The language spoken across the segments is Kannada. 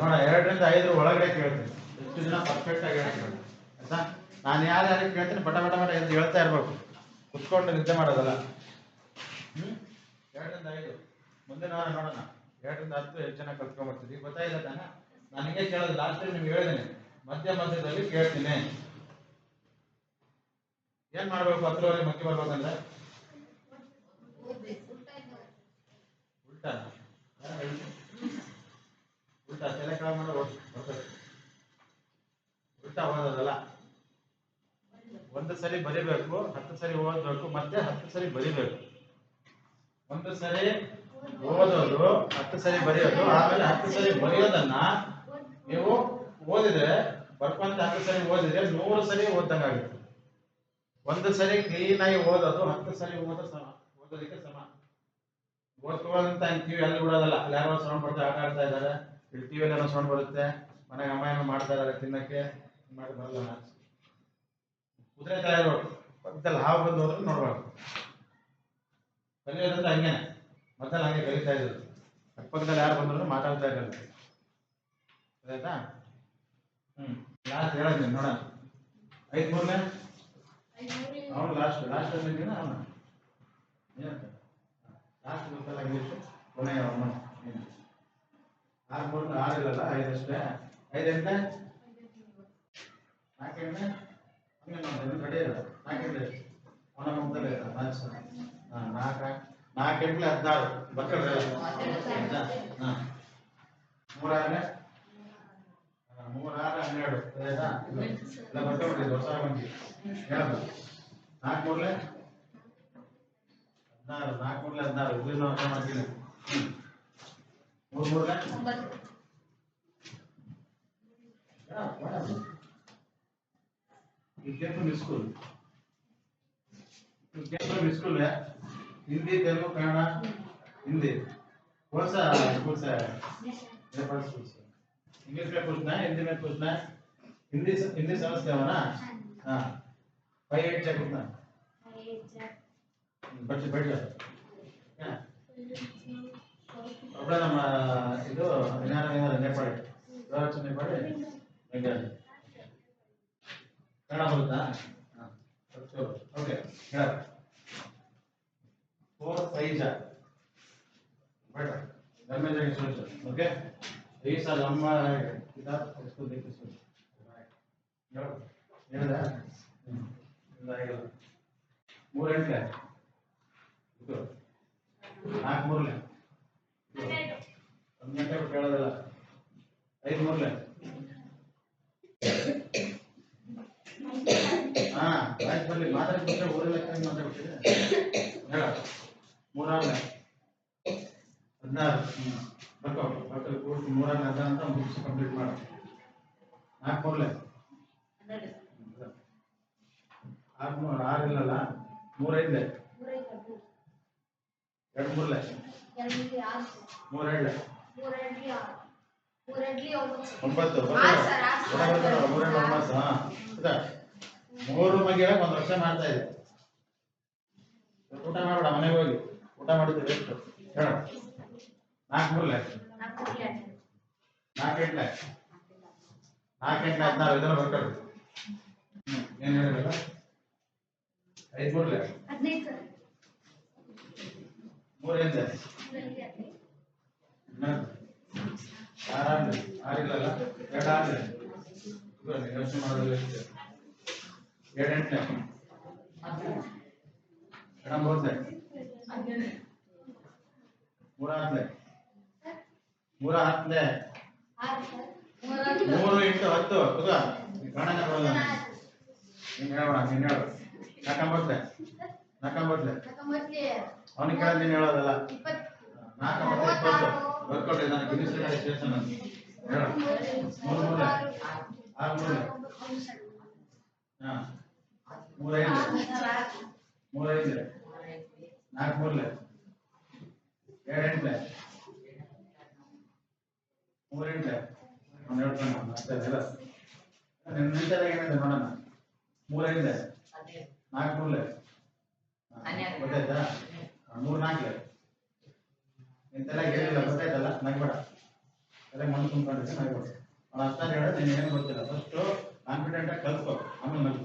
ನೋಡ ಎರಡರಿಂದ ಐದರ ಒಳಗಡೆ ಕೇಳ್ತೀನಿ. ಎಷ್ಟು ದಿನ ಪರ್ಫೆಕ್ಟ್ ಆಗಿ ಹೇಳ್ತೀನಿ ಆಯ್ತಾ? ನಾನು ಯಾರು ಯಾರಿಗೆ ಕೇಳ್ತೀನಿ ಪಟ ಪಟ ಪಟ ಎದ್ದು ಹೇಳ್ತಾ ಇರ್ಬೇಕು. ಕುತ್ಕೊಂಡು ನಿದ್ದೆ ಮಾಡೋದಲ್ಲ. ಎರಡರಿಂದ ಐದು. ಮುಂದಿನ ವಾರ ನೋಡೋಣ. ಎರಡರಿಂದ ಹತ್ತು ಎಷ್ಟು ಜನ ಕಲ್ತ್ಕೊಂಡ್ಬರ್ತೀವಿ ಈಗ ಗೊತ್ತಾಯಿಲ್ಲ ತಾನೆ? ನಾನು ಹಿಂಗೆ ಕೇಳೋದು ಲಾಸ್ಟ್ ಟೈಮ್ ನಿಮ್ಗೆ ಹೇಳಿದ್ದೀನಿ ಮಧ್ಯ ಮಧ್ಯದಲ್ಲಿ ಕೇಳ್ತೀನಿ. ಏನ್ ಮಾಡ್ಬೇಕು ಹತ್ರವರೆಗೆ ಮಕ್ಕಿ ಬರ್ಬೇಕಂದ್ರೆ? ಉಲ್ಟಾ? ಉಲ್ಟಾ ತಲೆ ಕೆಳಗೆ ಮಾಡಿ ಒಂದು ಸರಿ ಬರಿಬೇಕು, ಹತ್ತು ಸರಿ ಓದಬೇಕು, ಮತ್ತೆ ಹತ್ತು ಸರಿ ಬರಿಬೇಕು. ಒಂದು ಸರಿ ಓದೋದು, ಹತ್ತು ಸರಿ ಬರೆಯೋದು, ಆಮೇಲೆ ಹತ್ತು ಸರಿ ಬರೆಯೋದನ್ನ ನೀವು ಓದಿದ್ರೆ, ಬರ್ಕೊಂತ ಹತ್ತು ಸರಿ ಓದಿದ್ರೆ ನೂರು ಸರಿ ಓದ್ದಂಗಾಗುತ್ತೆ ಒಂದು ಸರಿ ಕ್ಲೀನ್ ಆಗಿ ಓದೋದು, ಹತ್ತು ಸರಿ ಓದೋ ಸಮ, ಓದೋದಕ್ಕೆ ಸಮ. ಓದ್ಕೊಳ್ಳೋದಂತ ಕಿವಿ ಅಲ್ಲಿ ಬಿಡೋದಲ್ಲ ಅಲ್ಲಿ ಯಾರೋ ಸೌಂಡ್ ಬರ್ತಾ ಆಟ ಆಡ್ತಾ ಇದ್ದಾರೆ. ಇಲ್ಲಿ ಅನ್ನೋ ಸೌಂಡ್ ಬರುತ್ತೆ. ಮನೆಗೆ ಅಮ್ಮ ಏನೋ ಮಾಡ್ತಾ ಇದ್ದಾರೆ ತಿನ್ನಕ್ಕೆ ಮಾಡಿ ಬರಲ್ಲ. ಕುದುರೆ ಇರ್ಬೇಕು ಪಕ್ಕದಲ್ಲಿ ಹಾವು ಬಂದು ಹೋದ್ರೆ ನೋಡ್ಬಾರ್ದು. ಕಲಿಯೋದಂದ್ರೆ ಹಂಗೇನೆ. ಮೊದಲು ಹಂಗೆ ಕಲಿತಾ ಇದ್ರು. ಅಕ್ಕಪಕ್ಕದಲ್ಲಿ ಯಾರು ಬಂದ್ರು ಮಾತಾಡ್ತಾ ಇರಲ್ಲ ಆಯ್ತಾ? ಹ್ಮ್ ಲಾಸ್ಟ್ ಹೇಳಿದ್ನಿ ನೋಡೋಣ. ಐದು ಮೂರನೇ? ಅವನು ಲಾಸ್ಟ್ ಲಾಸ್ಟ್ ಅಂದಿದ್ದೀನ ಅವನ? ಲಾಸ್ಟ್ ಗೊತ್ತಲ್ಲ ಕೊನೆಯ ಅವನು. ಆರು ಮೂರು, ಆರು ಇಲ್ಲಲ್ಲ ಐದಷ್ಟೇ ಐದು ಎಂಟೆ ನಾಲ್ಕು ಎಂಟೆ ಹಂಗೆ ನೋಡಿ ಕಡೆ ಇಲ್ಲ ನಾಲ್ಕು ಒಣ ಮುಖದಲ್ಲಿ ಇಲ್ಲ ನಾಲ್ಕು ಹಾಂ, ನಾಲ್ಕು. ನಾಲ್ಕು ಎಂಟ್ಲೆ ಹದಿನಾರು. ಬರ್ಕೊಳ್ರಿ ಹಾಂ. ಮೂರಾದ್ರೆ ಮೂರಾರು ಹನ್ನೆರಡು. ಆಯ್ತಾ ಇಲ್ಲ ಬರ್ಕೊಬಿಡಿ ಹೊಸ ಮಂದಿ ಹೇಳೋದು ನಾಲ್ಕು ಮೂರ್ಲೆ ಹದಿನಾರು, ನಾಲ್ಕು ಮೂರ್ಲೆ ಹದಿನಾರು. ನಾವು ಮಾಡ್ತೀನಿ. One more back, come back. Yeah, what happened? You came from school. You came from school, yeah? Hindi, Telugu, Kannada, Hindi. कौन सा स्कूल से है नेपाल स्कूल से इंग्लिश में पूछना है हिंदी में पूछना है हिंदी हिंदी समझते हो ना हाँ फाइव एट चेक कितना बच्चे बैठ जाओ ಕೂಡ ನಮ್ಮ ಇದು ಹನ್ನೆರಡರಿಂದ ನೇಪಾಳಿ. ರಚನೆ ಮಾಡಿ ಬೆಂಗಳೂರು. ಕನ್ನಡ ಬರುತ್ತಾ? ಓಕೆ ಹೇಳ ಫೋರ್ ಸೈಜ ಬೇಡ ಧರ್ಮೇಂದ್ರ ಓಕೆ? ಈ ಸಲ ನಮ್ಮ ಕಿತಾಬ್ ಸಂಸ್ಕೃತಿ ಹೇಳಿದ ಇಲ್ಲ ಇಲ್ಲ. ಮೂರು ಗಂಟೆ ಮೂರಾರ್ಲೆ ಹದಿನಾರು ಹದಿನಾರು ಅಂತ ಕಂಪ್ಲೀಟ್ ಮಾಡು. ನಾಲ್ಕು ಮೂರ್ಲೆ? ಆರು ಮೂರು ಆರು ಇಲ್ಲಲ್ಲ? ಮೂರೈದ್ಲೆ ಎರಡು ಮೂರ್ಲೆ? ಮೂರೆರಡ್ಲೆ ಒಂಬತ್ತು. ಹಾ? ಮೂರು ಮಗಿಗೆ ಒಂದು ವರ್ಷ ಮಾಡ್ತಾ ಇದೆ ಊಟ ಮಾಡ್ಬೇಡ ಮನೆಗೆ ಹೋಗಿ. ಊಟ ಮಾಡಿದ್ರೆ ಎಷ್ಟು? ಹೇಳ. ನಾಲ್ಕು ಲಕ್ಷ ನಾಲ್ಕು ಲಕ್ಷ ನಾಲ್ಕು ಎಂಟ್ಲೆ ಹದಿನಾರು ಇದನ್ನ ಬರ್ಕೊಳ್ಳಿ ಹ್ಮ್, ಏನು ಹೇಳಿರಲ್ಲ ಐದು ಮೂರ್ಲೆ ಮೂರು ಎಂದೆ ಆರಾಮ್ಲೆ ಆರಿಲ್ಲಲ್ಲ? ಎರಡು ಆರ್ಲೆ ಯೋಚನೆ ಮಾಡೋದಿಲ್ಲ ಎಷ್ಟು ಎರಡು ಲಕ್ಷ ಮೂರ್ಲೆ ಮೂರ ಮೂರ ಹತ್ಲೆ ಮೂರು ಇಂಟು ಹತ್ತು. ಹೌದಾ ಕನ್ನಡ ಬರಲ್ಲ ನೀನು ಹೇಳ್ಬೇಡ ನೀನು ಹೇಳು. ನಾಲ್ಕಂಬತ್ಲೆ ನಾಲ್ಕಂಬತ್ಲೆ ಅವನಿಗೆ ಕೇಳ ನೀನ್ ಹೇಳೋದಲ್ಲ. ನಾಲ್ಕಂಬತ್ತು ಇಪ್ಪತ್ತು. ಬರ್ಕೊಟ್ರಿ ನನಗೆ ಗಿನ್ನಿಸ್ ಸ್ಟೇಷನ್ ಅಂತ. ಹೇಳು. ಮೂರು ಆರು ಮೂರಲೆ ಹಾಂ. ಮೂರೈದು ಮೂರೈದು ನಾಲ್ಕು ಮೂರ್ಲೆ ಎರಡು ಎಂಟ್ಲೆ ಮೂರು ಎಂಟ್ಲೆ ಹೇಳ್ತಾನೆ ಅವ್ನು ಅಷ್ಟೇ ಇಲ್ಲ ನಿನ್ನ ನಿಮಿಷದಾಗ ಏನಿದೆ ನೋಡೋಣ. ಮೂರೈದೆ ನಾಲ್ಕು ಮೂರಲೆ ಗೊತ್ತಾಯ್ತಾ? ಮೂರು ನಾಲ್ಕಲೆ ನಿಂತೆಲ್ಲ ಹೇಳಿಲ್ಲ ಗೊತ್ತಾಯ್ತಲ್ಲ? ನಗ್ಬೇಡ ಎಲ್ಲ ಮಣ್ಣು ತುಂಬ್ಕೊಂಡಿದ್ರೆ ಆಗ್ಬೋದು ಅವ್ನು ಅರ್ಥ ಹೇಳೋದು ನೀನು ಏನು ಗೊತ್ತಿಲ್ಲ. ಫಸ್ಟು ಕಾನ್ಫಿಡೆಂಟ್ ಆಗಿ ಕಲ್ತ್ಕೊ. ಆಮೇಲೆ ನಗು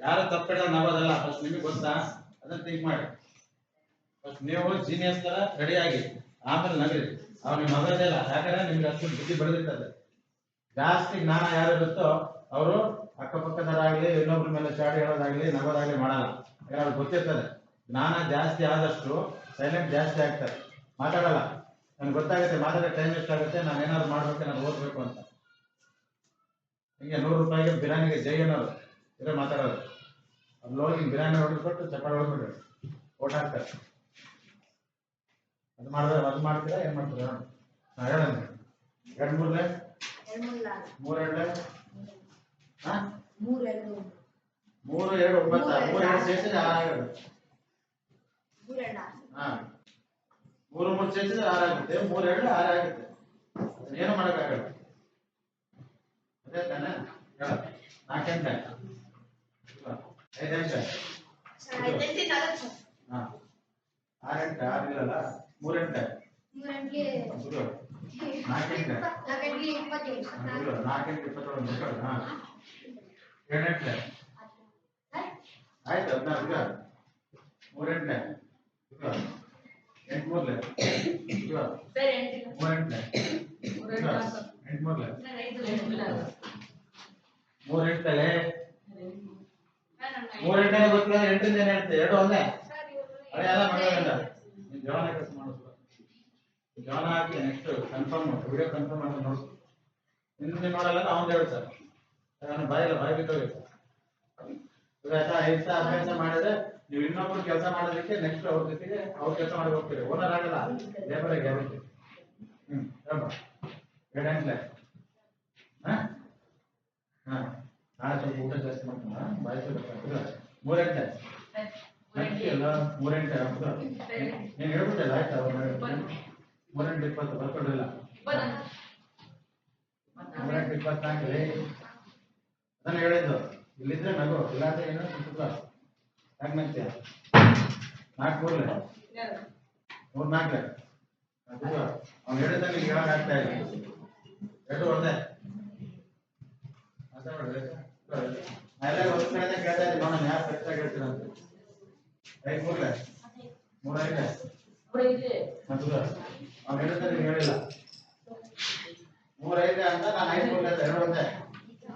ಯಾರು ತಪ್ಪಿಲ್ಲ ನಗೋದಲ್ಲ ಫಸ್ಟ್ ನಿಮಗೆ ಗೊತ್ತಾ? ಅದನ್ನ ಥಿಂಕ್ ಮಾಡಿ. ನೀವು ಜೀನಿಯಸ್ ತರ ರೆಡಿ ಆಗಿ. ಆಮೇಲೆ ನಗರಿ. ಅವ್ನಿಗೆ ಮಗದೇ ಇಲ್ಲ ಯಾಕಂದ್ರೆ ನಿಮ್ಗೆ ಅಷ್ಟು ಬುದ್ಧಿ ಬೆಳೆದಿರ್ತದೆ ಜಾಸ್ತಿ ಜ್ಞಾನ ಯಾರು ಇರುತ್ತೋ ಅವರು ಅಕ್ಕಪಕ್ಕದವರಾಗ್ಲಿ ಇನ್ನೊಬ್ರ ಮೇಲೆ ಚಾಡಿ ಹೇಳೋದಾಗ್ಲಿ, ನಗೋದಾಗ್ಲಿ ಮಾಡಲ್ಲ. ಯಾಕಂದ್ರೆ ಅವ್ರಿಗೆ ಗೊತ್ತಿರ್ತದೆ. ಜ್ಞಾನ ಜಾಸ್ತಿ ಆದಷ್ಟು ಸೈಲೆಂಟ್ ಜಾಸ್ತಿ ಆಗ್ತಾರೆ. ಮಾತಾಡಲ್ಲ. ನನ್ಗೆ ಗೊತ್ತಾಗುತ್ತೆ, ಮಾತಾಡೋ ಟೈಮ್ ಎಷ್ಟಾಗುತ್ತೆ ನಾನು ಏನಾದ್ರು ಮಾಡ್ಬೇಕು, ನಾನು ಓದ್ಬೇಕು ಅಂತ. ಹಿಂಗೆ ನೂರು ರೂಪಾಯಿಗೆ ಬಿರಿಯಾನಿಗೆ ಜೈ ಅನ್ನೋರು ಇದ್ರೆ ಮಾತಾಡೋದು ಅಲ್ಲಿ ಹೋಗಿ ಬಿರಿಯಾನಿ ಹೊಡೆದ್ಬಿಟ್ಟು ಚಪಾತಿ ಹೊಡೆದ್ಬಿಟ್ರು ಓಟ್ ಹಾಕ್ತಾರೆ. ಅದು ಮಾಡಿದ್ರೆ ಅದು ಮಾಡ್ತೀರಾ ಏನ್ ಮಾಡ್ತೀರಾ? ನಾ ಹೇಳ ಎರಡು ಮೂರನೇ ಮೂರ್ ಎರಡನೇ ಹಾ? ಮೂರು ಎರಡು ಒಂಬತ್ತು ಮೂರು ಎರಡು ಸೇರಿಸಿದ್ರೆ ಆರು ಆಗುತ್ತೆ. ಹಾ. ಮೂರು ಮೂರು ಸೇರಿಸಿದ್ರೆ ಆರಾಗುತ್ತೆ ಮೂರು ಎರಡು ಆರಾಗುತ್ತೆ ಏನು ಮಾಡಕ್ಕಾಗಲ್ಲ. ಅದೇ ತಾನೆ? ಹೇಳ. ನಾಲ್ಕೆಂಟ ಐದೆಂಟ ಹಾ. ಆರೆಂಟ ಆರಿಲ್ಲಲ್ಲ ಮೂರೆಂಟ ಗುರು ಎಂಟು ಗುರು ನಾಲ್ಕೆಂಟ ಇಪ್ಪತ್ತೇಳು. ಮುಗಿಸೋಣ ಹಾ. ಎರಡೆಂಟ ಆಯ್ತು. ಹದಿನಾರು ಮೂರೆಂಟನೆ ಈಗ ಎಂಟು ಮೂರ್ಲೆ ಈಗ ಎಂಟು ಮೂರ್ಲೆ ಮೂರ್ ಎಂಟಲೆ ಮೂರ್ ಎಂಟನೇ ಎಂಟರಿಂದ ಏನ್ ಹೇಳ್ತೆ ಎರಡು ಒಂದೇ ಅದೇ ಎಲ್ಲ ಮಾಡೋದಿಲ್ಲ ನೀನ್ ಜವಾನ ಕೆಲಸ ಮಾಡಿಸ್ಬೇಕು ಜವಾನ ಹಾಕಿ ನೆಕ್ಸ್ಟ್ ಕನ್ಫರ್ಮ್ ವಿಡಿಯೋ ಕನ್ಫರ್ಮ್ ಮಾಡಿ ನೋಡು ನಿನ್ನೆ ನೋಡಲ್ಲ ಅವ್ನು ಸರ್ ನಾನು ಬಾಯಿಲ್ಲ ಬಾಯಿ ಆಯ್ತಾ? ಐದು ಅಭ್ಯಾಸ ಮಾಡಿದ್ರೆ ನೀವು ಇನ್ನೊಬ್ರು ಕೆಲಸ ಮಾಡೋದಕ್ಕೆ ನೆಕ್ಸ್ಟ್ ಅವ್ರ ಜೊತೆಗೆ ಅವ್ರ ಕೆಲಸ ಮಾಡಿ ಹೋಗ್ತೀರಿ. ಓನರ್ ಆಗಲ್ಲ. ಲೇಬರ್ ಗ್ಯಾರಂಟಿ ಹ್ಮ್ ಹೇಳಮ್ಮ ಎರಡು ಹಾ? ಹಾ. ನಾಳೆ ಸ್ವಲ್ಪ ಊಟ ಜಾಸ್ತಿ ಮಾಡ್ತೀನಿ. ಬಾಯಿ ಸ್ವಲ್ಪ ಮೂರು ಗಂಟೆ ಅಲ್ಲ ಮೂರು ಗಂಟೆ ನೀನು ಹೇಳ್ಬಿಟ್ಟಲ್ಲ ಆಯ್ತಾ? ಮೂರು ಗಂಟೆ ಇಪ್ಪತ್ತು. ಬರ್ಕೊಳ್ಳಿಲ್ಲ ಮೂರು ಗಂಟೆ ಇಪ್ಪತ್ನಾಲ್ಕು ಲೇ ಅದನ್ನ ಹೇಳಿದ್ದು. ಇಲ್ಲಿದ್ರೆ ನಗು ಇಲ್ಲ ಅಂದ್ರೆ ಏನು? ಸುತ್ತ ಯಾಕೆ ನಗ್ತೀಯ ನಾಲ್ಕು ಮೂರ್ಲೆ ಮೂರ್ ನಾಲ್ಕಲೆ ಅವ್ನು ಹೇಳಿದ ನಿಮ್ಗೆ ಯಾವಾಗ ಆಗ್ತಾ ಇಲ್ಲ. ಎರಡು ಒಂದೇ ಮಾತಾಡ್ಬಿಡ್ರಿ. ನಾ ಎಲ್ಲ ಒಂದ್ ಕಡೆನೇ ಕೇಳ್ತಾ ಇದ್ದೀನಿ ನೋಡೋಣ ಯಾರು ಕರೆಕ್ಟಾಗಿ ಹೇಳ್ತೀರ ಅಂತ. ಐದು ಮೂರ್ಲೆ ಮೂರ್ ಐದೆ ಮಧುರ ಅವ್ನು ನೀವು ಹೇಳಿಲ್ಲ. ಮೂರ್ ಐದೆ ಅಂತ ನಾನು ಐದು ಮೂರ್ಲೆ ಅಂತ ಎರಡು ಒಂದೇ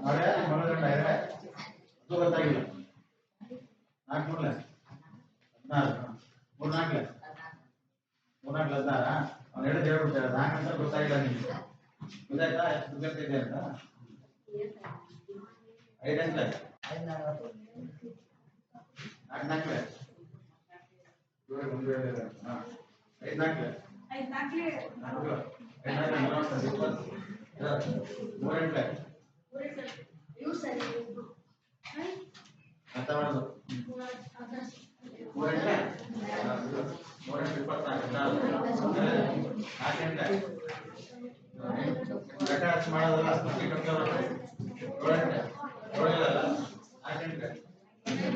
ನೋಡ್ಯಾ ನಿಮ್ಮ ಗಂಟ ಐದೆ ಅದು ಗೊತ್ತಾಗಿಲ್ಲ. ನಾಲ್ಕು ಮೂರ್ಲೆ ಹದಿನಾರು. ಮೂರ್ ನಾಲ್ಕಲೆ ಮೂರ್ ನಾಲ್ಕು ಹದಿನಾರ? ಅವ್ನು ಹೇಳಿದ್ ಹೇಳ್ಬಿಡ್ತಾರೆ ಗೊತ್ತಾಗಿಲ್ಲ ನಿಮ್ಗೆ. ಗೊತ್ತಾಯ್ತಾ? ಎಷ್ಟು ಅಂತ? ಐದು ಗಂಟೆ ನಾಲ್ಕಲೆ ಇವಾಗ ಒಂದು ಹೇಳಿದ್ರೆ ಹಾಂ ಐದು ನಾಲ್ಕಲೆ ನಾಲ್ಕು ಐದು ನಾಲ್ಕು ನಲವತ್ತು ಇಪ್ಪತ್ತು ಮೂರು ಗಂಟೆ ಅರ್ಥ ಮಾಡೋದು ಮೂರು ಗಂಟೆ ಮೂರು ಗಂಟೆ ಇಪ್ಪತ್ನಾಲ್ಕು ನಾಲ್ಕು ಗಂಟೆ ಲೆಕ್ಕ ಮಾಡೋದಲ್ಲ ಸ್ಮೃತಿ ಕಟ್ಕೋಬೇಕು ಏಳು ಗಂಟೆ ಏಳಿಲ್ಲ ನಾಲ್ಕು ಗಂಟೆ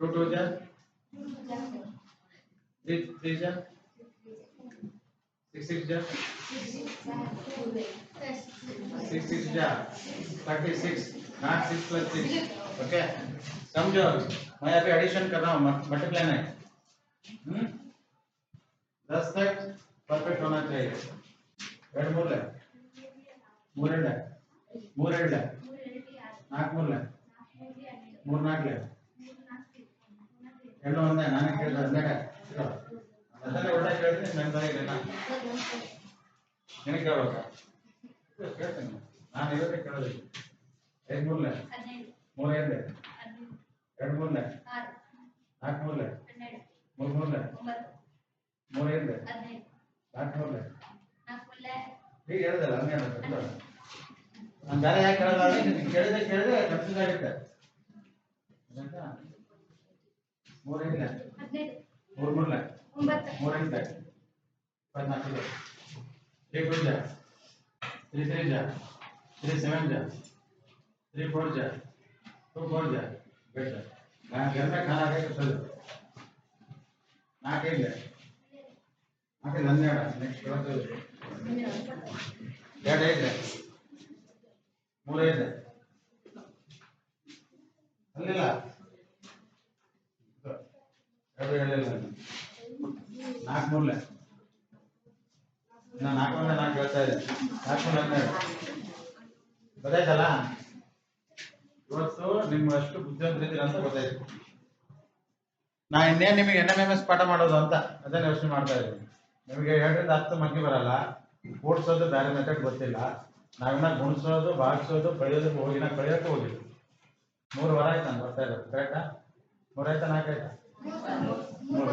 टू टू जा थ्री जा ओके समझो? मैं यहाँ पे एडिशन कर रहा हूँ मल्टीप्लाई में हम्म? दस तक परफेक्ट होना चाहिए। रेड मूल है मूर है। मूर है। नाक मूल है मूर नाक है। ಎರಡು ಒಂದೇ ನಾನೇ ಕೇಳಿದೆ ಹದಿನೆಂಟೆ ಅದನ್ನೇ ಒಳ್ಳೆ ಕೇಳಿದ್ರೆ ತಾಯಿಗೆ ನಿನಗೆ ಕೇಳ್ಬೇಕಾ? ಕೇಳ್ತೇನೆ. ನಾನು ಇವತ್ತೇ ಕೇಳೋದಿಲ್ಲ ಐದು ಮೂರ್ಲೆ ಮೂರೈದೆ. ಎರಡು ಮೂರ್ಲೆ ನಾಲ್ಕು ಮೂರ್ಲೆ ಮೂರು ಮೂರಲೆ ಒಂಬತ್ತು. ಮೂರು ಐದಲೆ ಹದಿನೈದು. ನಾಲ್ಕು ಮೂರಲೆ ಈಗ ಹೇಳಿದಲ್ಲ ಹೇಳೋದು ನಾನು ಬೇರೆ ಯಾಕೆ ಹೇಳಲ್ಲ ಕೇಳಿದೆ ಕೇಳಿದೆ ಕನ್ಫ್ಯೂಸ್ ಆಗುತ್ತೆ? ಮೂರು ಐದನೇ ಮೂರು ಮೂರನೇ ಮೂರೆಂಟನೇ ಪದ್ನಾಲ್ಕು ತ್ರೀ ಟೂ ಜಾ ತ್ರೀ ತ್ರೀ ಜಾ ತ್ರೀ ಸೆವೆನ್ ಜಾ ತ್ರೀ ಫೋರ್ ಜಾ ಟೂ ಫೋರ್ ಜಾ ಬೇಡ ನಾನು ಗಂಟ ಖಾನ ಹಾಕಿ ಸರ್ ನಾಲ್ಕೈದು ನಾಲ್ಕೈದು ಹನ್ನೆರಡು ನೆಕ್ಸ್ಟ್ ಎರಡು ಐದು ಮೂರೈದು ನಾ ಇನ್ನೇನು ನಿಮಗೆ ಎನ್ ಎಂ ಎಸ್ ಪಾಠ ಮಾಡೋದು ಅಂತ ಅದನ್ನ ಯೋಚನೆ ಮಾಡ್ತಾ ಇದ್ದೀನಿ. ನಿಮಗೆ ಎರಡರಿಂದ ಹತ್ತು ಮಕ್ಕಿ ಬರಲ್ಲ. ಓಡಿಸೋದು ಬೇರೆ ಮೆಥಡ್ ಗೊತ್ತಿಲ್ಲ. ನಾವಿನ್ನ ಗುಣಿಸೋದು ಭಾಗಿಸೋದು ಹೋಗಿ ಹೋಗಿನ ಕಳಿಯೋಕೆ ಹೋಗಿ ಮೂರು ವಾರ ಆಯ್ತು ನಾನು ಬರ್ತಾ ಇರೋದು ಕರೆಕ್ಟಾ ಮೂರಾಯ್ತಾ ನಾಲ್ಕಾಯ್ತಾ ಮೂರು